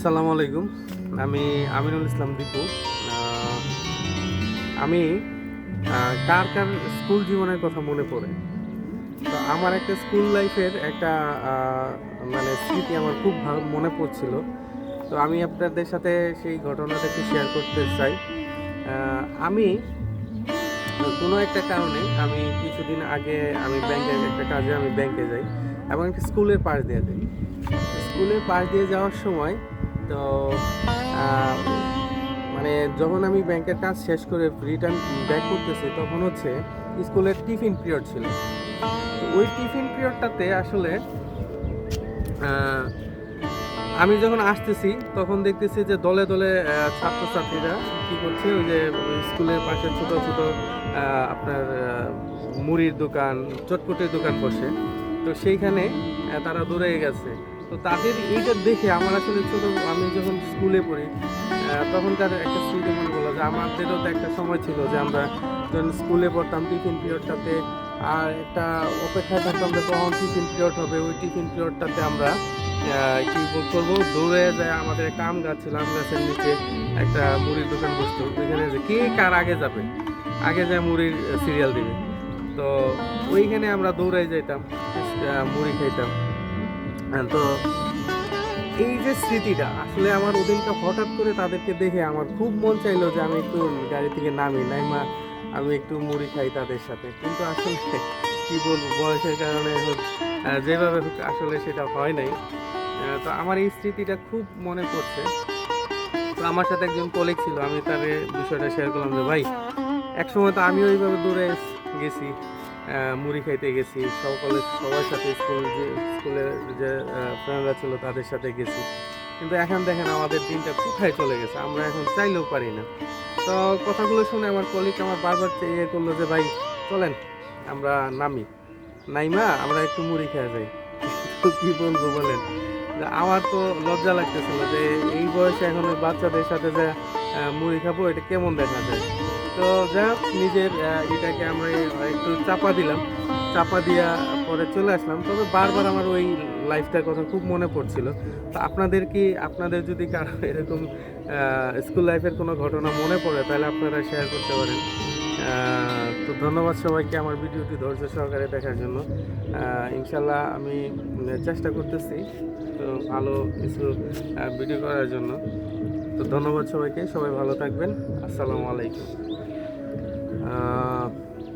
আসসালামু আলাইকুম। আমি আমিনুল ইসলাম দীপু। আমি কার কার স্কুল জীবনের কথা মনে পড়ে? তো আমার একটা স্কুল লাইফের একটা মানে স্মৃতি আমার খুব ভালো মনে পড়ছিল। তো আমি আপনাদের সাথে সেই ঘটনাটা একটু শেয়ার করতে চাই। আমি কোনো একটা কারণে আমি কিছুদিন আগে আমি ব্যাংকে একটা কাজে আমি ব্যাংকে যাই এবং একটা স্কুলের পাশ দিয়ে যাই। স্কুলের পাশ দিয়ে যাওয়ার সময় তো মানে যখন আমি ব্যাংকের কাজ শেষ করে রিটার্ন ব্যাক করতেছি, তখন হচ্ছে স্কুলের টিফিন পিরিয়ড ছিল। ওই টিফিন পিরিয়ডটাতে আসলে আমি যখন আসতেছি, তখন দেখতেছি যে দলে দলে ছাত্রছাত্রীরা কি করছে, ওই যে স্কুলের পাশে ছোট ছোট আপনার মুড়ির দোকান, চটপটির দোকান বসে। তো সেইখানে তারা দৌড়ে গেছে। তো তাদের এইটা দেখে আমার আসলে ছোট, আমি যখন স্কুলে পড়ি তখনকার একটা স্মৃতি মনে করল যে আমাদেরও তো একটা সময় ছিল যে আমরা যখন স্কুলে পড়তাম টিফিন পিরিয়ডটাতে আর একটা অপেক্ষায় থাকতাম যে কখন টিফিন পিরিয়ড হবে, ওই টিফিন পিরিয়ডটাতে আমরা কি করব, দৌড়ে যায় আমাদের একটা আম গাছ ছিল, আম গাছের নিচে একটা মুড়ির দোকান বসতো, ওইখানে যে কে কার আগে যাবে, আগে যায় মুড়ির সিরিয়াল দিবে। তো ওইখানে আমরা দৌড়াই যাইতাম মুড়ি খাইতাম। তো এই যে স্মৃতিটা, আসলে আমার ওদিনকে হঠাৎ করে তাদেরকে দেখে আমার খুব মন চাইলো যে আমি একটু গাড়ি থেকে নামি নাই মা আমি একটু মুড়ি খাই তাদের সাথে। কিন্তু আসলে কি বলব, বয়সের কারণে হোক যেভাবে হোক আসলে সেটা হয় নাই। তো আমার এই স্মৃতিটা খুব মনে পড়ছে। তো আমার সাথে একজন কলিগ ছিল, আমি তার বিষয়টা শেয়ার করলাম যে, ভাই, একসময় তো আমিও এইভাবে দূরে গেছি। মুড়ি খাইতে গেছি। সকলে সবার সাথে স্কুল যে স্কুলের যে ফ্রেন্ডরা ছিল, তাদের সাথে গেছি। কিন্তু এখন দেখেন, আমাদের দিনটা কোথায় চলে গেছে, আমরা এখন চাইলেও পারি না। তো কথাগুলো শুনে আমার কলিগ আমার বারবার ইয়ে করল যে, ভাই, চলেন, আমরা নামি। নাইমা, আমরা একটু মুড়ি খেয়ে যাই। তো কি বলব বলেন? আমার তো লজ্জা লাগতেছিল যে, এই বয়সে এখন বাচ্চাদের সাথে যে মুড়ি খাব, এটা কেমন দেখা যায়? তো যাই হোক, নিজের এটাকে আমরা একটু চাপা দিলাম। চাপা দিয়া পরে চলে আসলাম। তবে বারবার আমার ওই লাইফটার কথা খুব মনে পড়ছিল। তো আপনাদের কি, আপনাদের যদি কারও এরকম স্কুল লাইফের কোনো ঘটনা মনে পড়ে, তাহলে আপনারা শেয়ার করতে পারেন। তো ধন্যবাদ সবাইকে আমার ভিডিওটি ধৈর্য সহকারে দেখার জন্য। ইনশাল্লাহ আমি চেষ্টা করতেছি, তো ভালো কিছু ভিডিও করার জন্য। তো ধন্যবাদ সবাইকে, সবাই ভালো থাকবেন, আসসালামু আলাইকুম।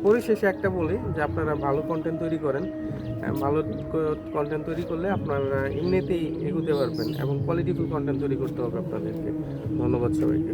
পরিশেষে একটা বলি যে আপনারা ভালো কন্টেন্ট তৈরি করেন ভালো কন্টেন্ট তৈরি করলে আপনারা এমনিতেই এগুতে পারবেন এবং কোয়ালিটিফুল কন্টেন্ট তৈরি করতে হবে আপনাদেরকে। ধন্যবাদ সবাইকে।